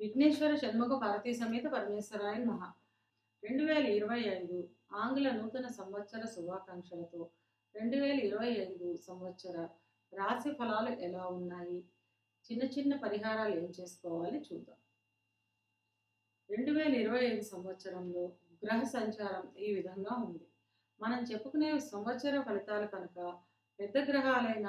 విఘ్నేశ్వర షణ్ముఖ భారతీ సమేత పరమేశ్వరాయ మహా రెండు వేల ఇరవై ఐదు ఆంగ్ల నూతన సంవత్సర శుభాకాంక్షలతో రెండు వేల ఇరవై ఐదు సంవత్సర రాశి ఫలాలు ఎలా ఉన్నాయి? చిన్న చిన్న పరిహారాలు ఏం చేసుకోవాలి చూద్దాం. రెండు వేల ఇరవై ఐదు సంవత్సరంలో గ్రహ సంచారం ఈ విధంగా ఉంది. మనం చెప్పుకునే సంవత్సర ఫలితాలు కనుక పెద్ద గ్రహాలైన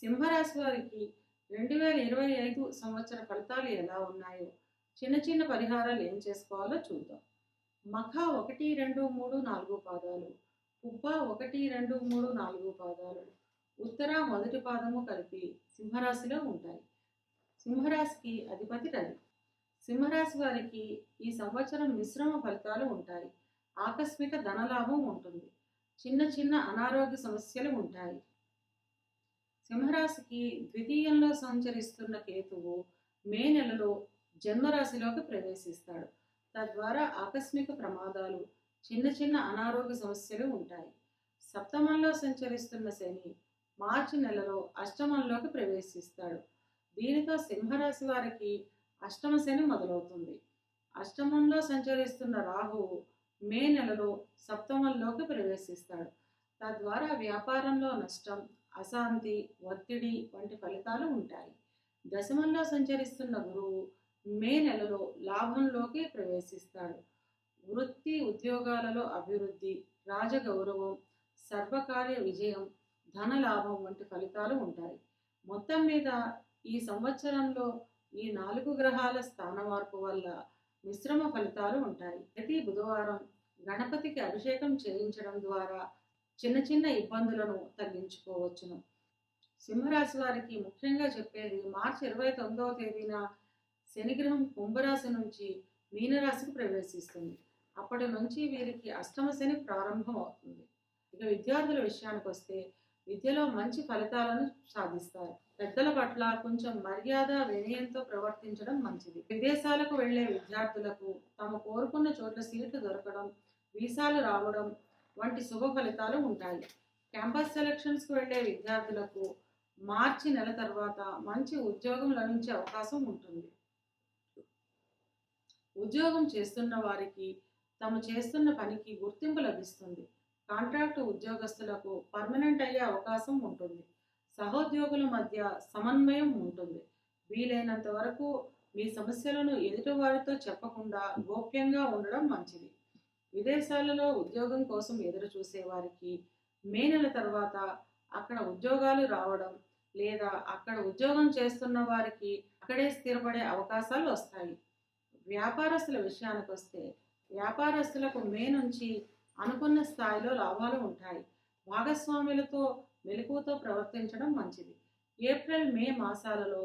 సింహరాశి వారికి రెండు వేల ఇరవై ఐదు సంవత్సర ఫలితాలు ఎలా ఉన్నాయో చిన్న చిన్న పరిహారాలు ఏం చేసుకోవాలో చూద్దాం. మఖ ఒకటి రెండు మూడు నాలుగు పాదాలు పుబ్బ ఒకటి రెండు మూడు నాలుగు పాదాలు ఉత్తర మొదటి పాదము కలిపి సింహరాశిలో ఉంటాయి. సింహరాశికి అధిపతి రవి. సింహరాశి వారికి ఈ సంవత్సరం మిశ్రమ ఫలితాలు ఉంటాయి. ఆకస్మిక ధనలాభం ఉంటుంది. చిన్న చిన్న అనారోగ్య సమస్యలు ఉంటాయి. సింహరాశికి ద్వితీయంలో సంచరిస్తున్న కేతువు మే నెలలో జన్మరాశిలోకి ప్రవేశిస్తాడు. తద్వారా ఆకస్మిక ప్రమాదాలు చిన్న చిన్న అనారోగ్య సమస్యలు ఉంటాయి. సప్తమంలో సంచరిస్తున్న శని మార్చి నెలలో అష్టమంలోకి ప్రవేశిస్తాడు. దీనితో సింహరాశి వారికి అష్టమ శని మొదలవుతుంది. అష్టమంలో సంచరిస్తున్న రాహువు మే నెలలో సప్తమంలోకి ప్రవేశిస్తాడు. తద్వారా వ్యాపారంలో నష్టం అశాంతి ఒత్తిడి వంటి ఫలితాలు ఉంటాయి. దశమంలో సంచరిస్తున్న గురువు మే నెలలో లాభంలోకి ప్రవేశిస్తాడు. వృత్తి ఉద్యోగాలలో అభివృద్ధి రాజగౌరవం సర్వకార్య విజయం ధన లాభం వంటి ఫలితాలు ఉంటాయి. మొత్తం మీద ఈ సంవత్సరంలో ఈ నాలుగు గ్రహాల స్థాన మార్పు వల్ల మిశ్రమ ఫలితాలు ఉంటాయి. ప్రతి బుధవారం గణపతికి అభిషేకం చేయించడం ద్వారా చిన్న చిన్న ఇబ్బందులను తగ్గించుకోవచ్చును. సింహరాశి వారికి ముఖ్యంగా చెప్పేది మార్చి ఇరవై తొమ్మిదవ తేదీన శనిగ్రహం కుంభరాశి నుంచి మీనరాశికి ప్రవేశిస్తుంది. అప్పటి నుంచి వీరికి అష్టమ శని ప్రారంభం అవుతుంది. ఇక విద్యార్థుల విషయానికి వస్తే విద్యలో మంచి ఫలితాలను సాధిస్తారు. పెద్దల పట్ల కొంచెం మర్యాద వినయంతో ప్రవర్తించడం మంచిది. విదేశాలకు వెళ్ళే విద్యార్థులకు తాము కోరుకున్న చోట్ల సీట్లు దొరకడం వీసాలు రావడం వంటి శుభ ఫలితాలు ఉంటాయి. క్యాంపస్ సెలక్షన్స్కి వెళ్ళే విద్యార్థులకు మార్చి నెల తర్వాత మంచి ఉద్యోగం లభించే అవకాశం ఉంటుంది. ఉద్యోగం చేస్తున్న వారికి తము చేస్తున్న పనికి గుర్తింపు లభిస్తుంది. కాంట్రాక్ట్ ఉద్యోగస్తులకు పర్మనెంట్ అయ్యే అవకాశం ఉంటుంది. సహోద్యోగుల మధ్య సమన్వయం ఉంటుంది. వీలైనంత వరకు మీ సమస్యలను ఎదుటివారితో చెప్పకుండా గోప్యంగా ఉండడం మంచిది. విదేశాలలో ఉద్యోగం కోసం ఎదురు చూసే వారికి మే నెల తర్వాత అక్కడ ఉద్యోగాలు రావడం లేదా అక్కడ ఉద్యోగం చేస్తున్న వారికి అక్కడే స్థిరపడే అవకాశాలు వస్తాయి. వ్యాపారస్తుల విషయానికి వస్తే వ్యాపారస్తులకు మే నుంచి అనుకున్న స్థాయిలో లాభాలు ఉంటాయి. భాగస్వాములతో మెలకువతో ప్రవర్తించడం మంచిది. ఏప్రిల్ మే మాసాలలో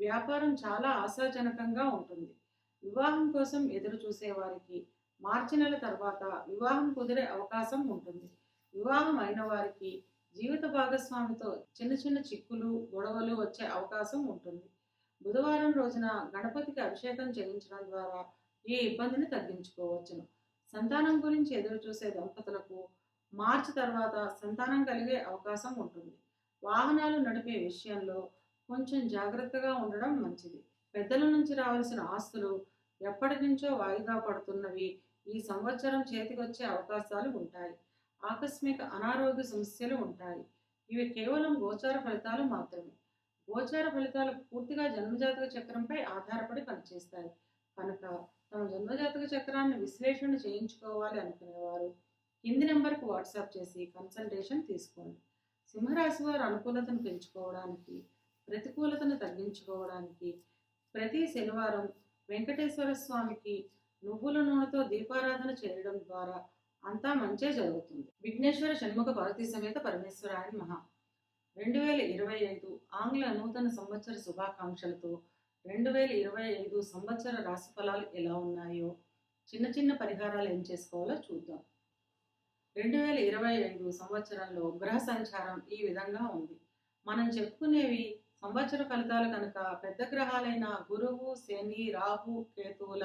వ్యాపారం చాలా ఆశాజనకంగా ఉంటుంది. వివాహం కోసం ఎదురు చూసే వారికి మార్చి నెల తర్వాత వివాహం కుదిరే అవకాశం ఉంటుంది. వివాహం అయిన వారికి జీవిత భాగస్వామితో చిన్న చిన్న చిక్కులు గొడవలు వచ్చే అవకాశం ఉంటుంది. బుధవారం రోజున గణపతికి అభిషేకం చేయించడం ద్వారా ఈ ఇబ్బందిని తగ్గించుకోవచ్చును. సంతానం గురించి ఎదురు చూసే దంపతులకు మార్చి తర్వాత సంతానం కలిగే అవకాశం ఉంటుంది. వాహనాలు నడిపే విషయంలో కొంచెం జాగ్రత్తగా ఉండడం మంచిది. పెద్దల నుంచి రావాల్సిన ఆస్తులు ఎప్పటి నుంచో వాయిదా పడుతున్నవి ఈ సంవత్సరం చేతికొచ్చే అవకాశాలు ఉంటాయి. ఆకస్మిక అనారోగ్య సమస్యలు ఉంటాయి. ఇవి కేవలం గోచార ఫలితాలు మాత్రమే. గోచార ఫలితాలు పూర్తిగా జన్మజాతక చక్రంపై ఆధారపడి పనిచేస్తాయి. కనుక తమ జన్మజాతక చక్రాన్ని విశ్లేషణ చేయించుకోవాలి అనుకునేవారు. కింది నెంబర్కు వాట్సాప్ చేసి కన్సల్టేషన్ తీసుకోండి. సింహరాశి వారు అనుకూలతను పెంచుకోవడానికి ప్రతికూలతను తగ్గించుకోవడానికి ప్రతి శనివారం వెంకటేశ్వర స్వామికి నువ్వుల నూనెతో దీపారాధన చేయడం ద్వారా అంతా మంచే జరుగుతుంది. విఘ్నేశ్వర షణ్ముఖ పార్వతీ సమేత పరమేశ్వరాయన్ మహా రెండు వేల ఇరవై ఐదు ఆంగ్ల నూతన సంవత్సర శుభాకాంక్షలతో రెండు వేల ఇరవై ఐదు సంవత్సర రాశి ఫలాలు ఎలా ఉన్నాయో చిన్న చిన్న పరిహారాలు ఏం చేసుకోవాలో చూద్దాం. రెండు వేల ఇరవై ఐదు సంవత్సరంలో గ్రహ సంచారం ఈ విధంగా ఉంది. మనం చెప్పుకునేవి సంవత్సర ఫలితాలు కనుక పెద్ద గ్రహాలైన గురువు శని రాహు కేతువుల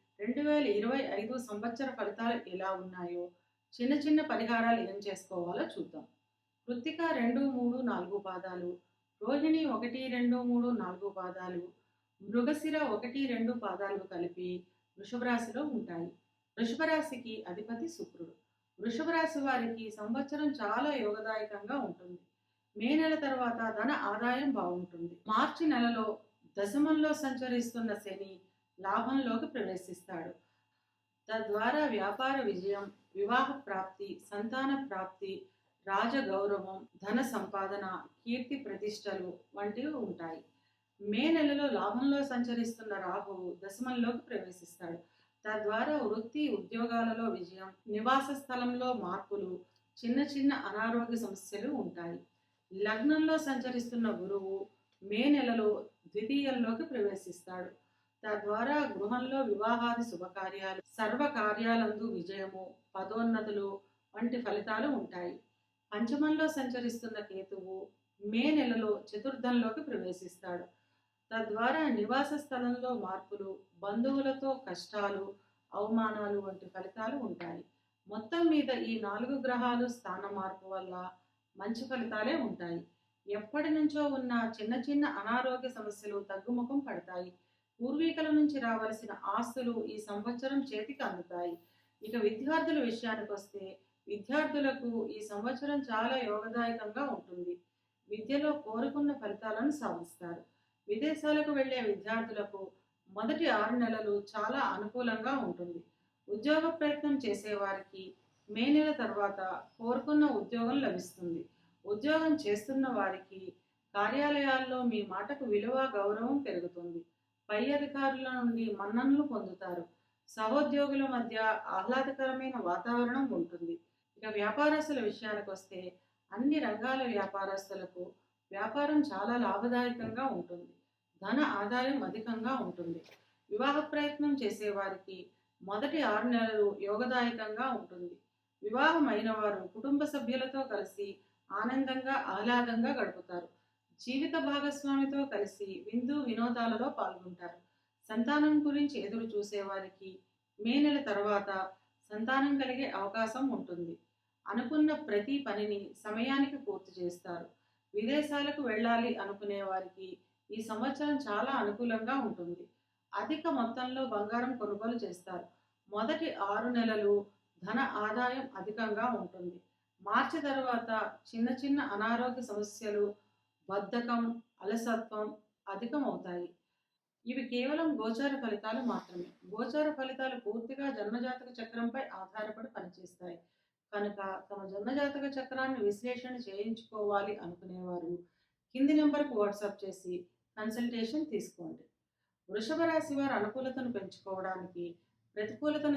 రెండు వేల ఇరవై ఐదు సంవత్సర ఫలితాలు ఎలా ఉన్నాయో చిన్న చిన్న పరిహారాలు ఏం చేసుకోవాలో చూద్దాం. కృత్తిక రెండు మూడు నాలుగు పాదాలు రోహిణి ఒకటి రెండు మూడు నాలుగు పాదాలు మృగశిర ఒకటి రెండు పాదాలు కలిపి వృషభ రాశిలో ఉంటాయి. వృషభ రాశికి అధిపతి శుక్రుడు. వృషభ రాశి వారికి సంవత్సరం చాలా యోగదాయకంగా ఉంటుంది. మే నెల తర్వాత ధన ఆదాయం బాగుంటుంది. మార్చి నెలలో దశమంలో సంచరిస్తున్న శని లాభంలోకి ప్రవేశిస్తాడు. తద్వారా వ్యాపార విజయం వివాహ ప్రాప్తి సంతాన ప్రాప్తి రాజగౌరవం ధన సంపాదన కీర్తి ప్రతిష్టలు వంటివి ఉంటాయి. మే నెలలో లాభంలో సంచరిస్తున్న రాహువు దశమంలోకి ప్రవేశిస్తాడు. తద్వారా వృత్తి ఉద్యోగాలలో విజయం నివాస స్థలంలో మార్పులు చిన్న చిన్న అనారోగ్య సమస్యలు ఉంటాయి. లగ్నంలో సంచరిస్తున్న గురువు మే నెలలో ద్వితీయంలోకి ప్రవేశిస్తాడు. తద్వారా గృహంలో వివాహాది శుభకార్యాలు సర్వ కార్యాలందు విజయము పదోన్నతులు వంటి ఫలితాలు ఉంటాయి. పంచమంలో సంచరిస్తున్న కేతువు మే నెలలో చతుర్థంలోకి ప్రవేశిస్తాడు. తద్వారా నివాస స్థలంలో మార్పులు బంధువులతో కష్టాలు అవమానాలు వంటి ఫలితాలు ఉంటాయి. మొత్తం మీద ఈ నాలుగు గ్రహాలు స్థాన మార్పు వల్ల మంచి ఫలితాలే ఉంటాయి. ఎప్పటి నుంచో ఉన్న చిన్న చిన్న అనారోగ్య సమస్యలు తగ్గుముఖం పడతాయి. పూర్వీకుల నుంచి రావలసిన ఆస్తులు ఈ సంవత్సరం చేతికి అందుతాయి. ఇక విద్యార్థుల విషయానికి వస్తే విద్యార్థులకు ఈ సంవత్సరం చాలా యోగదాయకంగా ఉంటుంది. విద్యలో కోరుకున్న ఫలితాలను సాధిస్తారు. విదేశాలకు వెళ్ళే విద్యార్థులకు మొదటి ఆరు నెలలు చాలా అనుకూలంగా ఉంటుంది. ఉద్యోగ ప్రయత్నం చేసేవారికి మే నెల తర్వాత కోరుకున్న ఉద్యోగం లభిస్తుంది. ఉద్యోగం చేస్తున్న వారికి కార్యాలయాల్లో మీ మాటకు విలువ గౌరవం పెరుగుతుంది. పై అధికారుల నుండి మన్ననలు పొందుతారు. సహోద్యోగుల మధ్య ఆహ్లాదకరమైన వాతావరణం ఉంటుంది. ఇక వ్యాపారస్తుల విషయానికి వస్తే అన్ని రంగాల వ్యాపారస్తులకు వ్యాపారం చాలా లాభదాయకంగా ఉంటుంది. ధన ఆదాయం అధికంగా ఉంటుంది. వివాహ ప్రయత్నం చేసేవారికి మొదటి ఆరు నెలలు యోగదాయకంగా ఉంటుంది. వివాహం వారు కుటుంబ సభ్యులతో కలిసి ఆనందంగా ఆహ్లాదంగా గడుపుతారు. జీవిత భాగస్వామితో కలిసి విందు వినోదాలలో పాల్గొంటారు. సంతానం గురించి ఎదురు చూసేవారికి మే నెల తర్వాత సంతానం కలిగే అవకాశం ఉంటుంది. అనుకున్న ప్రతి పనిని సమయానికి పూర్తి చేస్తారు. విదేశాలకు వెళ్ళాలి అనుకునే వారికి ఈ సంవత్సరం చాలా అనుకూలంగా ఉంటుంది. అధిక మొత్తంలో బంగారం కొనుగోలు చేస్తారు. మొదటి ఆరు నెలలు ధన ఆదాయం అధికంగా ఉంటుంది. మార్చి తర్వాత చిన్న చిన్న అనారోగ్య సమస్యలు బద్ధకం అలసత్వం అధికం అవుతాయి ఇవి కేవలం గోచార ఫలితాలు మాత్రమే. గోచార ఫలితాలు పూర్తిగా జన్మజాతక చక్రంపై ఆధారపడి పనిచేస్తాయి. కనుక తమ జన్మజాతక చక్రాన్ని విశ్లేషణ చేయించుకోవాలి అనుకునేవారు. కింది నెంబర్కు వాట్సాప్ చేసి కన్సల్టేషన్ తీసుకోండి. వృషభ రాశి వారి అనుకూలతను పెంచుకోవడానికి ప్రతికూలతను